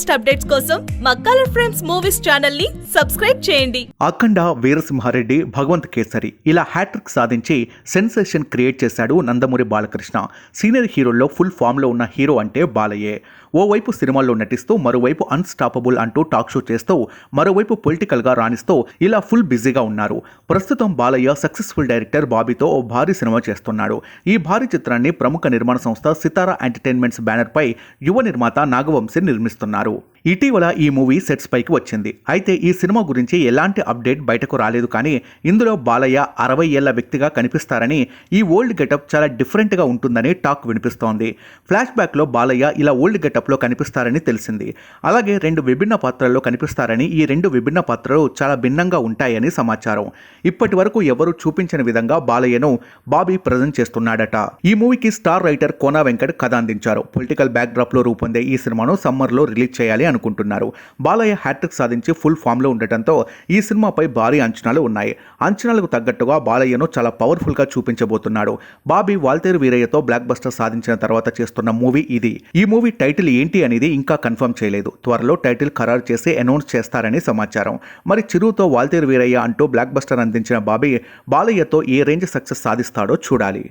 Latest updates కోసం మా colour frames movies ఛానల్ని సబ్స్క్రైబ్ చేయండి. అఖండ వీరసింహారెడ్డి భగవంత్ కేసరి ఇలా హ్యాట్రిక్ సాధించి సెన్సేషన్ క్రియేట్ చేశాడు నందమూరి బాలకృష్ణ. సీనియర్ హీరోల్లో ఫుల్ ఫామ్లో ఉన్న హీరో అంటే బాలయ్యే. ఓవైపు సినిమాల్లో నటిస్తూ మరోవైపు అన్స్టాపబుల్ అంటూ టాక్ షో చేస్తూ మరోవైపు పొలిటికల్గా రాణిస్తూ ఇలా ఫుల్ బిజీగా ఉన్నారు. ప్రస్తుతం బాలయ్య సక్సెస్ఫుల్ డైరెక్టర్ బాబీతో ఓ భారీ సినిమా చేస్తున్నాడు. ఈ భారీ చిత్రాన్ని ప్రముఖ నిర్మాణ సంస్థ సితారా ఎంటర్టైన్మెంట్స్ బ్యానర్పై యువ నిర్మాత నాగవంశీ నిర్మిస్తున్నారు. ఇటీవల ఈ మూవీ సెట్స్ పైకి వచ్చింది. అయితే ఈ సినిమా గురించి ఎలాంటి అప్డేట్ బయటకు రాలేదు కానీ ఇందులో బాలయ్య అరవై ఏళ్ళ వ్యక్తిగా కనిపిస్తారని ఈ ఓల్డ్ గెటప్ చాలా డిఫరెంట్గా ఉంటుందని టాక్ వినిపిస్తోంది. ఫ్లాష్ బ్యాక్లో బాలయ్య ఇలా ఓల్డ్ గెటప్లో కనిపిస్తారని తెలిసింది. అలాగే రెండు విభిన్న పాత్రల్లో కనిపిస్తారని ఈ రెండు విభిన్న పాత్రలు చాలా భిన్నంగా ఉంటాయని సమాచారం. ఇప్పటి వరకు ఎవరు చూపించిన విధంగా బాలయ్యను బాబీ ప్రజెంట్ చేస్తున్నాడట. ఈ మూవీకి స్టార్ రైటర్ కోనా వెంకట్ కథ అందించారు. పొలిటికల్ బ్యాక్డ్రాప్లో రూపొందే ఈ సినిమాను సమ్మర్లో రిలీజ్ చేయాలి అనుకుంటున్నారు. బాలయ్య హ్యాట్రిక్ సాధించి ఫుల్ ఫామ్లో ఉండటంతో ఈ సినిమాపై భారీ అంచనాలు ఉన్నాయి. అంచనాలకు తగ్గట్టుగా బాలయ్యను చాలా పవర్ఫుల్గా చూపించబోతున్నాడు. బాబీ వాల్తేరు వీరయ్యతో బ్లాక్ బస్టర్ సాధించిన తర్వాత చేస్తున్న మూవీ ఇది. ఈ మూవీ టైటిల్ ఏంటి అనేది ఇంకా కన్ఫర్మ్ చేయలేదు. త్వరలో టైటిల్ ఖరారు చేసి అనౌన్స్ చేస్తారని సమాచారం. మరి చిరుతో వాల్తేరు వీరయ్య అంటూ బ్లాక్ బస్టర్ అందించిన బాబీ బాలయ్యతో ఏ రేంజ్ సక్సెస్ సాధిస్తాడో చూడాలి.